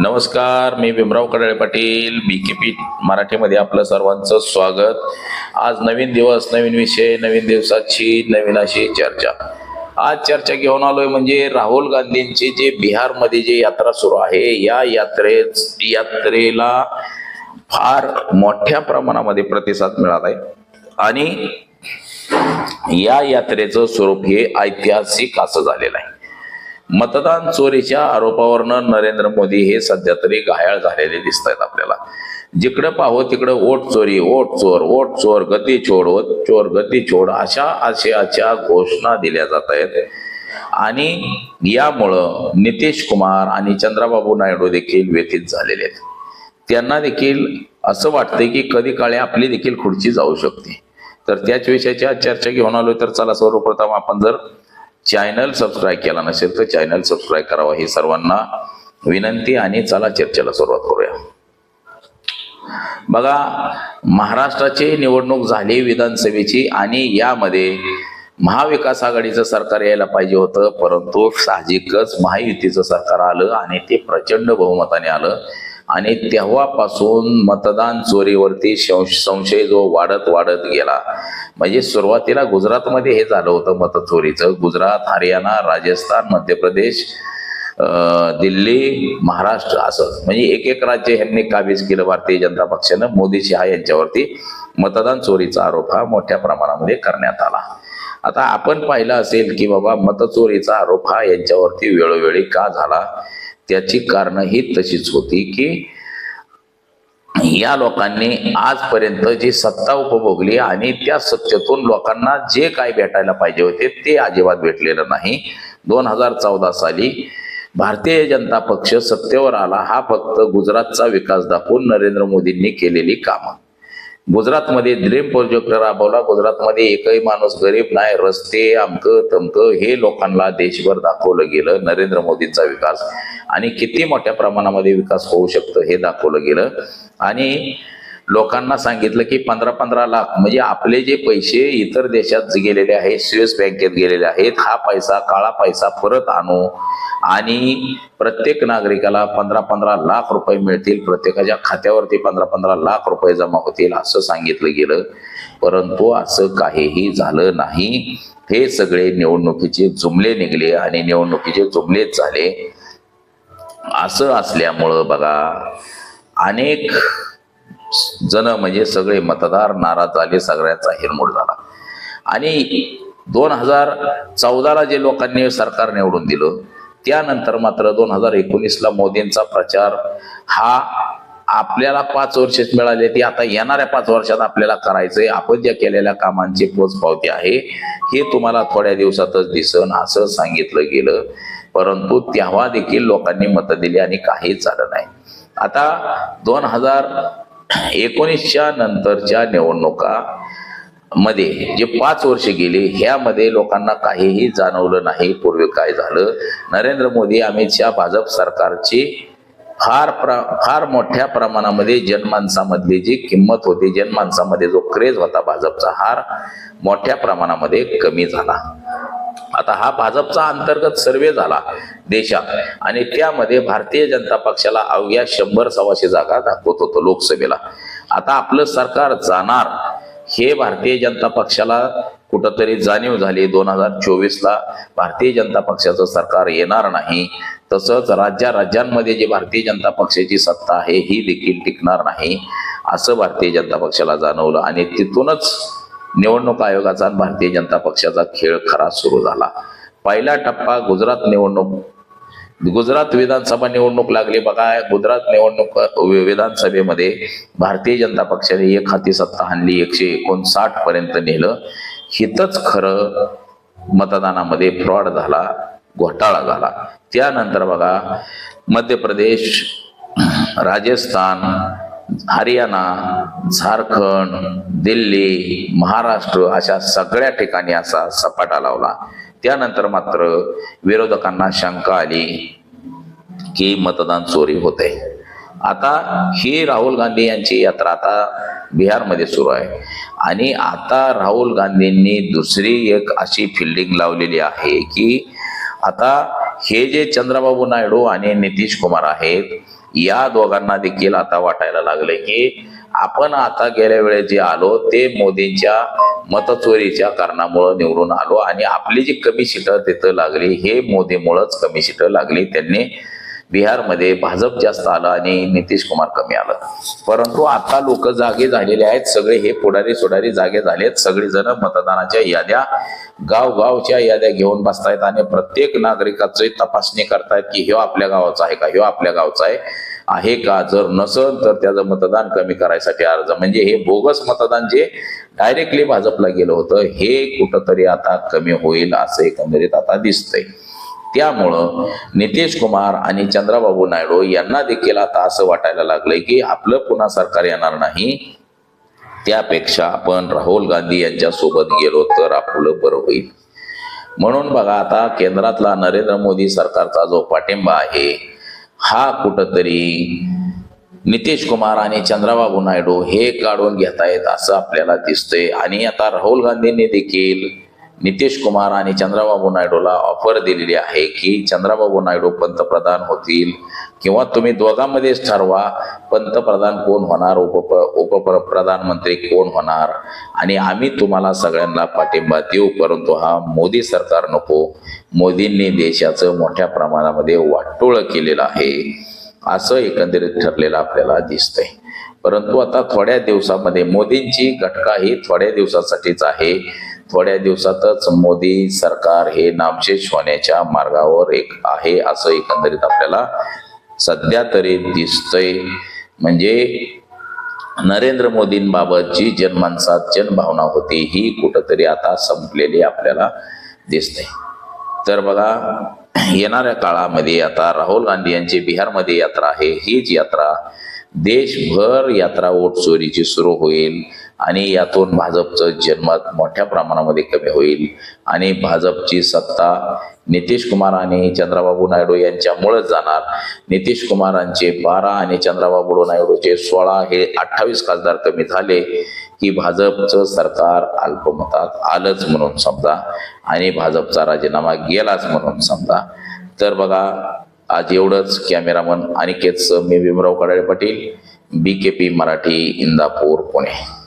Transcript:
नमस्कार मी Bhimrao Kadale Patil B K P मराठीमध्ये आपलं सर्वांचं स्वागत. आज नवीन दिवस नवीन विषय नवीन दिवसाची नवीन अशी चर्चा. आज चर्चा घेऊन आलोय म्हणजे राहुल गांधींची जे बिहारमध्ये जे यात्रा सुरू आहे या यात्रे यात्रेला फार मोठ्या प्रमाणामध्ये प्रतिसाद मिळाला आहे. आणि या यात्रेचं स्वरूप हे ऐतिहासिक असं झालेलं आहे. मतदान चोरीच्या आरोपावरनं नरेंद्र मोदी हे सध्या तरी घायाळ झालेले दिसत आहेत आपल्याला. जिकडं पाहो तिकडं वोट चोरी वोट चोर वोट चोर गती चोर वोट चोर गती चोर अशा आशयाच्या घोषणा दिल्या जात आहेत आणि यामुळं नितीश कुमार आणि चंद्राबाबू नायडू देखील व्यथित झालेले आहेत. त्यांना देखील असं वाटतंय की कधी काळी आपली देखील खुर्ची जाऊ शकते. तर त्याच विषयाच्या चर्चा घेऊन आलो तर चला सर्वप्रथम आपण जर चॅनल सबस्क्राईब केला नसेल तर चॅनल सबस्क्राईब करावा. ही सर्वांना विनंती आणि चला चर्चेला सुरुवात करूया. बघा महाराष्ट्राची निवडणूक झाली विधानसभेची आणि यामध्ये महाविकास आघाडीचं सरकार यायला पाहिजे होतं परंतु साहजिकच महायुतीचं सरकार आलं आणि ते प्रचंड बहुमताने आलं. आणि तेव्हापासून मतदान चोरीवरती संशय जो वाढत वाढत गेला. म्हणजे सुरुवातीला गुजरातमध्ये हे झालं होतं मतचोरीचं गुजरात हरियाणा राजस्थान मध्य प्रदेश दिल्ली महाराष्ट्र असं. म्हणजे एक एक राज्य ह्यांनी काबीज केलं भारतीय जनता पक्षानं. मोदी शहा यांच्यावरती मतदान चोरीचा आरोप हा मोठ्या प्रमाणामध्ये करण्यात आला. आता आपण पाहिलं असेल की बाबा मतचोरीचा आरोप हा यांच्यावरती वेळोवेळी का झाला? त्याची कारणं ही तशीच होती की या लोकांनी आजपर्यंत जी सत्ता उपभोगली आणि त्या सत्तेतून लोकांना जे काय भेटायला पाहिजे होते ते अजिबात भेटलेलं नाही. दोन हजार चौदा साली भारतीय जनता पक्ष सत्तेवर आला. हा फक्त गुजरातचा विकास दाखवून नरेंद्र मोदींनी केलेली कामं. गुजरातमध्ये ड्रीम प्रोजेक्ट राबवला. गुजरातमध्ये एकही माणूस गरीब नाही. रस्ते अमकं तमकं हे लोकांना देशभर दाखवलं गेलं. नरेंद्र मोदींचा विकास. आणि किती मोठ्या प्रमाणामध्ये विकास होऊ शकतो हे दाखवलं गेलं. आणि लोकांना सांगितलं की पंधरा पंधरा लाख म्हणजे आपले जे पैसे इतर देशात गेलेले आहेत स्विस बँकेत गेलेले आहेत हा पैसा काळा पैसा परत आणू. आणि प्रत्येक नागरिकाला पंधरा पंधरा लाख रुपये मिळतील प्रत्येकाच्या खात्यावरती पंधरा पंधरा लाख रुपये जमा होतील असं सांगितलं गेलं. परंतु असं काहीही झालं नाही. हे सगळे निवडणुकीचे जुमले निघले आणि निवडणुकीचे जुमलेच झाले. असं असल्यामुळं बघा अनेक जण म्हणजे सगळे मतदार नाराज झाले सगळ्याचा हिरमोड झाला. आणि दोन हजार चौदाला जे लोकांनी सरकार निवडून दिलं त्यानंतर मात्र दोन हजार एकोणीसला मोदींचा प्रचार हा आपल्याला पाच वर्षच मिळाले ती आता येणाऱ्या पाच वर्षात आपल्याला करायचंय. आपण ज्या केलेल्या कामांची पोचपावती आहे हे तुम्हाला थोड्या दिवसातच दिसन असं सांगितलं गेलं. परंतु तेव्हा देखील लोकांनी मतं दिली आणि काहीच झालं नाही. आता दोन हजार एकोणीसच्या नंतरच्या निवडणुका मध्ये जे पाच वर्ष गेले ह्यामध्ये लोकांना काहीही जाणवलं नाही. पूर्वी काय झालं? नरेंद्र मोदी अमित शहा भाजप सरकारची फार प्र फार मोठ्या प्रमाणामध्ये जनमानसामधली जी किंमत होती जनमानसामध्ये जो क्रेज होता भाजपचा हार मोठ्या प्रमाणामध्ये कमी झाला. आता हा भाजपचा अंतर्गत सर्वे झाला देशात. आणि त्यामध्ये भारतीय जनता पक्षाला अवघ्या शंभर सव्वाशे जागा दाखवत होतो लोकसभेला. आता आपलं सरकार जाणार हे भारतीय जनता पक्षाला कुठंतरी जाणीव झाली. दोन हजार चोवीसला भारतीय जनता पक्षाचं सरकार येणार नाही. तसंच राज्या राज्यांमध्ये जी भारतीय जनता पक्षाची सत्ता आहे ही देखील टिकणार नाही असं भारतीय जनता पक्षाला जाणवलं. आणि तिथूनच निवडणूक आयोगाचा भारतीय जनता पक्षाचा खेळ खरा सुरू झाला. पहिला टप्पा गुजरात निवडणूक. गुजरात विधानसभा निवडणूक लागली बघा. गुजरात निवडणूक विधानसभेमध्ये भारतीय जनता पक्षाने एक हाती सत्ता आणली. एकशे एकोणसाठ पर्यंत नेलं. हितच खरं मतदानामध्ये फ्रॉड झाला घोटाळा झाला. त्यानंतर बघा मध्य प्रदेश राजस्थान हरियाणा झारखंड दिल्ली महाराष्ट्र अशा सगळ्या ठिकाणी असा सपाटा लावला. त्यानंतर मात्र विरोधकांना शंका आली की मतदान चोरी होते. आता ही राहुल गांधी यांची यात्रा आता बिहारमध्ये सुरू आहे. आणि आता राहुल गांधींनी दुसरी एक अशी फिल्डिंग लावलेली आहे की आता हे जे चंद्रबाबू नायडू आणि नितीश कुमार आहेत या दोघांना देखील आता वाटायला लागले की आपण आता गेल्या वेळेस जे आलो ते मोदींच्या मतचोरीच्या कारणामुळं निवडून आलो आणि आपली जी कमी सीटं तिथं लागली हे मोदीमुळंच कमी सीटं लागली. त्यांनी बिहारमध्ये भाजप जास्त आलं आणि नितीश कुमार कमी आलं. परंतु आता लोक जागे झालेले आहेत. सगळे हे पुढारी सोडारी जागे झालेत सगळेजण मतदानाच्या याद्या गावगावच्या याद्या घेऊन बसतायत आणि प्रत्येक नागरिकाची तपासणी करतायत की ह्यो आपल्या गावाचा आहे का? ह्यो आपल्या गावचा आहे. आहे का? जर नसल तर त्याचं मतदान कमी करायसाठी अर्ज. म्हणजे हे बोगस मतदान जे डायरेक्टली भाजपला गेलं होतं हे कुठंतरी आता कमी होईल असं एकंदरीत आता दिसतंय. त्यामुळं नितीश कुमार आणि चंद्राबाबू नायडू यांना देखील आता असं वाटायला लागलंय की आपलं पुन्हा सरकार येणार नाही. त्यापेक्षा आपण राहुल गांधी यांच्या सोबत गेलो तर आपलं बरं होईल. म्हणून बघा आता केंद्रातला नरेंद्र मोदी सरकारचा जो पाठिंबा आहे हा कुठंतरी नितीश कुमार आणि चंद्राबाबू नायडू हे काढून घेतायत असं आपल्याला दिसतंय. आणि आता राहुल गांधींनी देखील नितीश कुमार आणि चंद्राबाबू नायडूला ऑफर दिलेली आहे की चंद्राबाबू नायडू पंतप्रधान होतील किंवा तुम्ही दोघांमध्येच ठरवा पंतप्रधान कोण होणार उप उप प्रधानमंत्री कोण होणार? आणि आम्ही तुम्हाला सगळ्यांना पाठिंबा देऊ परंतु हा मोदी सरकार नको. मोदींनी देशाचं मोठ्या प्रमाणामध्ये वाटोळ केलेलं आहे. असं एकंदरीत ठरलेलं आपल्याला दिसतंय. परंतु आता थोड्या दिवसामध्ये मोदींची घटका ही थोड्या दिवसासाठीच आहे. थोड्या दिवसातच मोदी सरकार हे नामशेष होण्याच्या मार्गावर एक आहे असं एकंदरीत आपल्याला सध्या तरी दिसतंय. म्हणजे नरेंद्र मोदींबाबत जी जनमानसात जनभावना होती ही कुठंतरी आता संपलेली आपल्याला दिसते तर बघा येणाऱ्या काळामध्ये आता राहुल गांधी यांची बिहारमध्ये यात्रा आहे. हीच यात्रा देशभर यात्रा वोट चोरीची सुरू होईल. आणि यातून भाजपचं जन्मत मोठ्या प्रमाणामध्ये कमी होईल. आणि भाजपची सत्ता नितीश कुमार आणि चंद्राबाबू नायडू यांच्यामुळेच जाणार. नितीश कुमारांचे बारा आणि चंद्राबाबू नायडूचे सोळा हे अठ्ठावीस खासदार कमी झाले की भाजपचं सरकार अल्पमतात आलंच म्हणून समजा आणि भाजपचा राजीनामा गेलाच म्हणून समजा. तर बघा आज एवढंच. कॅमेरामन अनिकेतचं मी Bhimrao Kadale Patil B K P Marathi Indapur Pune.